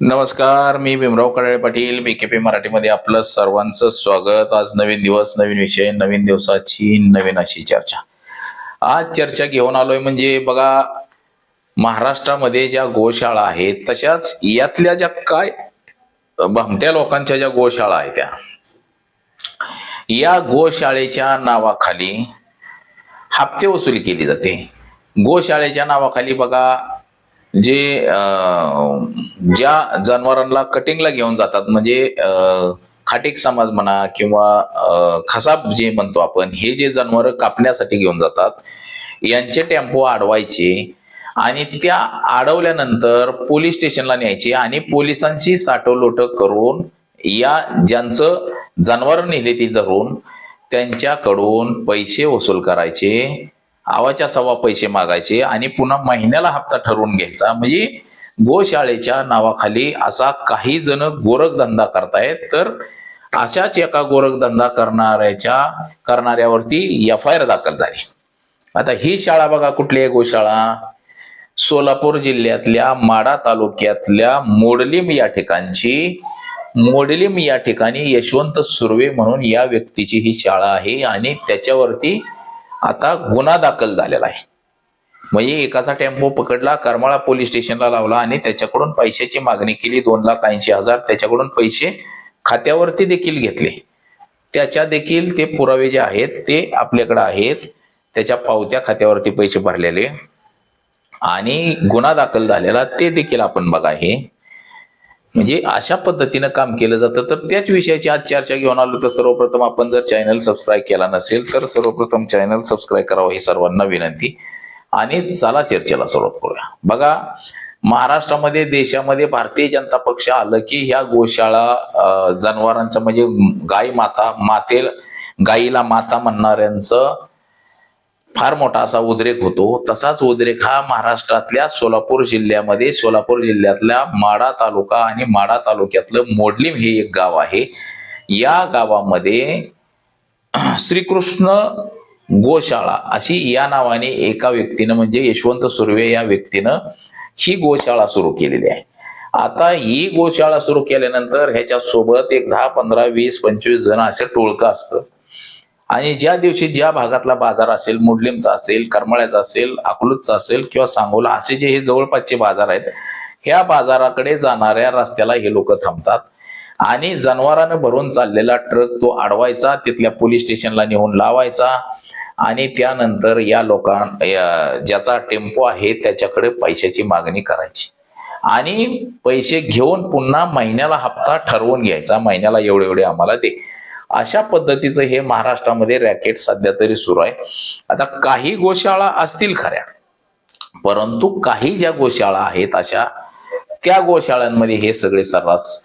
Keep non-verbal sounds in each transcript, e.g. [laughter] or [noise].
नमस्कार मी भीमराव कराळे पाटील बी केपे मराठीमध्ये आपलं सर्वांचं स्वागत. आज नवीन दिवस नवीन विषय नवीन दिवसाची नवीन अशी चर्चा. आज चर्चा घेऊन आलोय म्हणजे बघा महाराष्ट्रामध्ये ज्या गोशाळा आहेत तशाच यातल्या ज्या काय भामट्या लोकांच्या ज्या गोशाळा आहेत त्या या गोशाळेच्या नावाखाली हप्ते वसुली केली जाते. गोशाळेच्या नावाखाली बघा जे ज्या जनावरांना कटिंगला घेऊन जातात म्हणजे खाटिक खाटीक समाज म्हणा किंवा खसाब जे म्हणतो आपण हे जे जनावर कापण्यासाठी घेऊन जातात यांचे टेम्पो अडवायचे आणि त्या अडवल्यानंतर पोलीस स्टेशनला न्यायचे आणि पोलिसांशी साठवलोट करून या ज्यांचं जनावर नेले ती धरून त्यांच्याकडून पैसे वसूल करायचे. आवाच्या सव्वा पैसे मागायचे आणि पुन्हा महिन्याला हप्ता ठरवून घ्यायचा. म्हणजे गोशाळेच्या नावाखाली असा काही जण गोरखधंदा करतायत. तर अशाच एका गोरखधंदा करणाऱ्याच्या करणाऱ्यावरती एफ आय आर दाखल झाली. आता ही शाळा बघा कुठली आहे गोशाळा? सोलापूर जिल्ह्यातल्या माडा तालुक्यातल्या मोडलीम या ठिकाणची. मोडलीम या ठिकाणी यशवंत सुर्वे म्हणून या व्यक्तीची ही शाळा आहे आणि त्याच्यावरती आता गुन्हा दाखल झालेला आहे. म्हणजे एकाचा टेम्पो पकडला करमाळा पोलीस स्टेशनला लावला आणि त्याच्याकडून पैशाची मागणी केली दोन लाख ऐंशी हजार. त्याच्याकडून पैसे खात्यावरती देखील घेतले. त्याच्या देखील ते पुरावे जे आहेत ते आपल्याकडे आहेत. त्याच्या पावत्या खात्यावरती पैसे भरलेले. आणि गुन्हा दाखल झालेला ते देखील आपण बघा हे. म्हणजे अशा पद्धतीनं काम केलं जातं. तर त्याच विषयाची आज चर्चा घेऊन आलो तर सर्वप्रथम आपण जर चॅनल सबस्क्राईब केला नसेल तर सर्वप्रथम चॅनल सबस्क्राईब करावं ही सर्वांना विनंती. आणि चला चर्चेला सुरुवात करूया. बघा महाराष्ट्रामध्ये देशामध्ये भारतीय जनता पक्ष आलं की ह्या गोशाळा अं, जनावरांचं म्हणजे गाय माता मातेल गाईला माता म्हणणाऱ्यांचं फार मोठा असा उद्रेक होतो. तसाच उद्रेक हा महाराष्ट्रातल्या सोलापूर जिल्ह्यामध्ये सोलापूर जिल्ह्यातल्या माडा तालुका आणि माडा तालुक्यातलं मोडलीम हे एक गाव आहे. या गावामध्ये श्रीकृष्ण गोशाळा अशी या नावाने एका व्यक्तीनं म्हणजे यशवंत सुर्वे या व्यक्तीनं ही गोशाळा सुरू केलेली आहे. आता ही गोशाळा सुरू केल्यानंतर ह्याच्या सोबत एक दहा पंधरा वीस पंचवीस जण असे टोळकं असतं. आणि ज्या दिवशी ज्या भागातला बाजार असेल मुडलिमचा असेल करमाळ्याचा असेल अकलूजचा असेल किंवा सांगोला असे जे हे जवळपासचे बाजार आहेत ह्या बाजाराकडे जाणाऱ्या रस्त्याला हे लोक थांबतात. आणि जनावरानं भरून चाललेला ट्रक तो अडवायचा तिथल्या पोलीस स्टेशनला नेऊन लावायचा आणि त्यानंतर या लोकां या- ज्याचा टेम्पो आहे त्याच्याकडे पैशाची मागणी करायची. आणि पैसे घेऊन पुन्हा महिन्याला हप्ता ठरवून घ्यायचा महिन्याला एवढे एवढे आम्हाला दे. अशा पद्धतीचं हे महाराष्ट्रामध्ये रॅकेट सध्या तरी सुरू आहे. आता काही गोशाळा असतील खऱ्या परंतु काही ज्या गोशाळा आहेत अशा त्या गोशाळांमध्ये हे सगळे सर्रास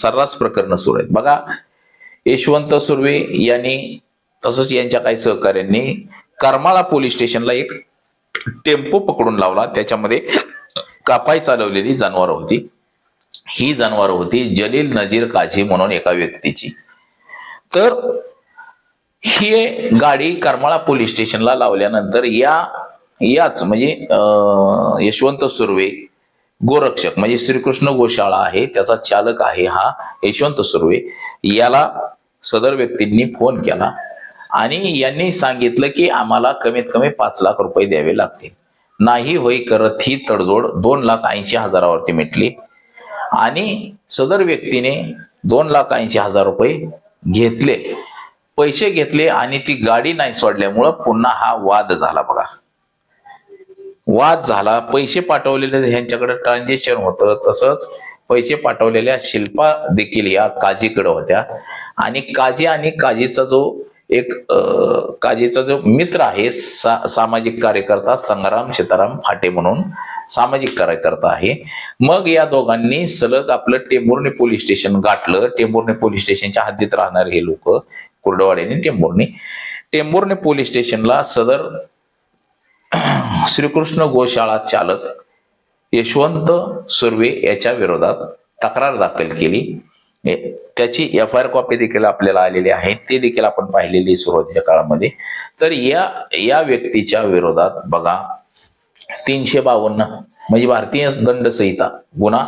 सर्रास प्रकरण सुरू आहेत. बघा यशवंत सुर्वे यांनी तसंच यांच्या काही सहकार्यांनी करमाळा पोलीस स्टेशनला एक टेम्पो पकडून लावला. त्याच्यामध्ये कापाई चालवलेली जनावरं होती. ही जनावरं होती जलील नजीर काझी म्हणून एका व्यक्तीची. तर ही गाडी करमाळा पोलीस स्टेशनला लावल्यानंतर या याच म्हणजे यशवंत सुर्वे गोरक्षक म्हणजे श्रीकृष्ण गोशाळा आहे त्याचा चालक आहे हा यशवंत सुर्वे. याला सदर व्यक्तींनी फोन केला आणि यांनी सांगितलं की आम्हाला कमीत कमी पाच लाख रुपये द्यावे लागतील. नाही होई करत ही तडजोड दोन लाख ऐंशी हजारावरती मिटली. आणि सदर व्यक्तीने दोन लाख ऐंशी हजार रुपये घेतले. पैसे घेतले आणि ती गाडी नाही सोडल्यामुळं पुन्हा हा वाद झाला बघा. वाद झाला. पैसे पाठवलेले ह्यांच्याकडे ट्रान्झॅक्शन होतं. तसंच पैसे पाठवलेल्या शिल्पा देखील या काजीकडे होत्या. आणि काजी आणि काजीचा जो एक काजीचा जो मित्र आहे सा, सामाजिक कार्यकर्ता संग्राम सीताराम फाटे म्हणून सामाजिक कार्यकर्ता आहे. मग या दोघांनी सलग आपलं टेंभुर्णी पोलीस स्टेशन गाठलं. टेंभुर्णी पोलीस स्टेशनच्या हद्दीत राहणारे हे लोक कुर्डवाड्याने आणि टेंभुर्णी. टेंभुर्णी पोलीस स्टेशनला सदर [clears throat] श्रीकृष्ण गोशाळा चालक यशवंत सुर्वे याच्या विरोधात तक्रार दाखल केली. त्याची एफ आय आर कॉपी देखील आपल्याला आलेली आहे. ते देखील आपण पाहिलेली सुरुवातीच्या काळामध्ये. तर या या व्यक्तीच्या विरोधात बघा तीनशे बावन्न म्हणजे भारतीय दंड संहिता गुन्हा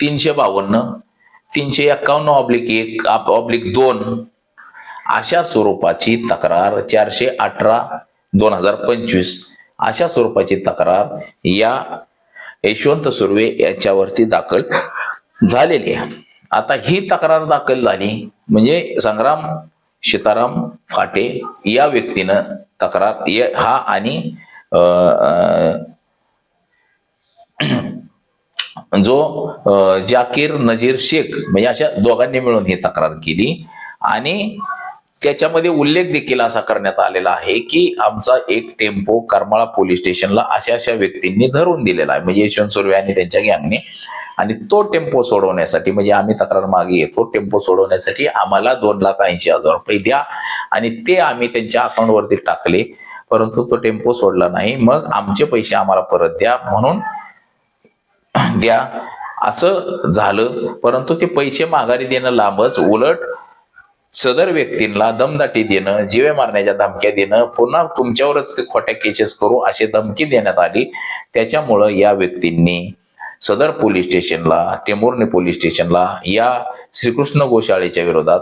तीनशे बावन्न तीनशे एक्कावन्न ऑब्लिक एक ऑब्लिक दोन अशा स्वरूपाची तक्रार चारशे अठरा दोन हजार पंचवीस. अशा स्वरूपाची तक्रार या यशवंत सुर्वे याच्यावरती दाखल झालेली आहे. आता ही तक्रार दाखल झाली म्हणजे संग्राम सीताराम फाटे या व्यक्तीनं तक्रार हा आणि अं, जो अं, जाकीर नजीर शेख म्हणजे अशा दोघांनी मिळून ही तक्रार केली. आणि त्याच्यामध्ये उल्लेख देखील असा करण्यात आलेला आहे की आमचा एक टेम्पो करमाळा पोलीस स्टेशनला अशा अशा व्यक्तींनी धरून दिलेला आहे. म्हणजे यशवंत सुर्वे आणि त्यांच्या गँगने आणि तो टेम्पो सोडवण्यासाठी म्हणजे आम्ही तक्रार मागे येतो टेम्पो सोडवण्यासाठी आम्हाला दोन लाख ऐंशी हजार रुपये द्या. आणि ते आम्ही त्यांच्या अकाउंटवरती टाकले परंतु तो टेम्पो सोडला नाही. मग आमचे पैसे आम्हाला परत द्या म्हणून [clears throat] द्या. असं झालं. परंतु ते पैसे माघारी देणं लांबच. उलट सदर व्यक्तींना दमदाटी देणं जीवे मारण्याच्या धमक्या देणं पुन्हा तुमच्यावरच ते खोट्या केसेस करू अशी धमकी देण्यात आली. त्याच्यामुळं या व्यक्तींनी सदर पोलीस स्टेशनला टेंभुर्णी पोलीस स्टेशनला या श्रीकृष्ण गोशाळेच्या विरोधात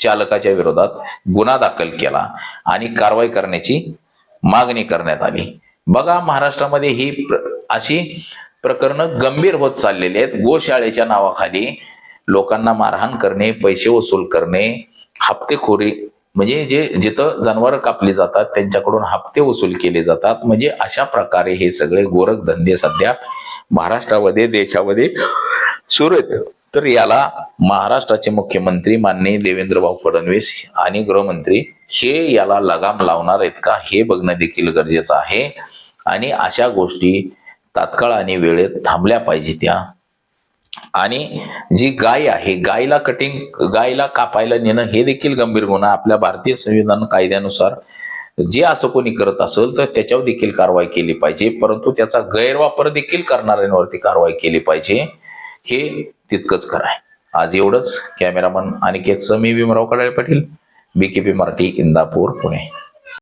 चालकाच्या विरोधात गुन्हा दाखल केला आणि कारवाई करण्याची मागणी करण्यात आली. बघा महाराष्ट्रामध्ये ही प्र- अशी प्रकरणं गंभीर होत चाललेली आहेत. गोशाळेच्या नावाखाली लोकांना मारहाण करणे पैसे वसूल करणे हप्तेखोरी म्हणजे जे जिथं जनावरं कापली जातात त्यांच्याकडून हप्ते वसूल केले जातात. म्हणजे अशा प्रकारे हे सगळे गोरख धंदे सध्या महाराष्ट्रामध्ये देशामध्ये सुरू आहेत. तर याला महाराष्ट्राचे मुख्यमंत्री माननीय देवेंद्र भाऊ फडणवीस आणि गृहमंत्री हे याला लगाम लावणार आहेत का हे बघणं देखील गरजेचं आहे. आणि अशा गोष्टी तात्काळ आणि वेळेत थांबल्या पाहिजे त्या आणि जी गाय आहे गायला कटिंग गायला कापायला नेणं हे देखील गंभीर गुन्हा आपल्या भारतीय संविधान कायद्यानुसार जे असं कोणी करत असेल तर त्याच्यावर देखील कारवाई केली पाहिजे. परंतु त्याचा गैरवापर देखील करणाऱ्यांवरती कारवाई केली पाहिजे. हे तितकंच खरं आहे. आज एवढंच. Cameraman Aniket Sami Bhimrao Kadale Patil BKP Marathi Indapur Pune.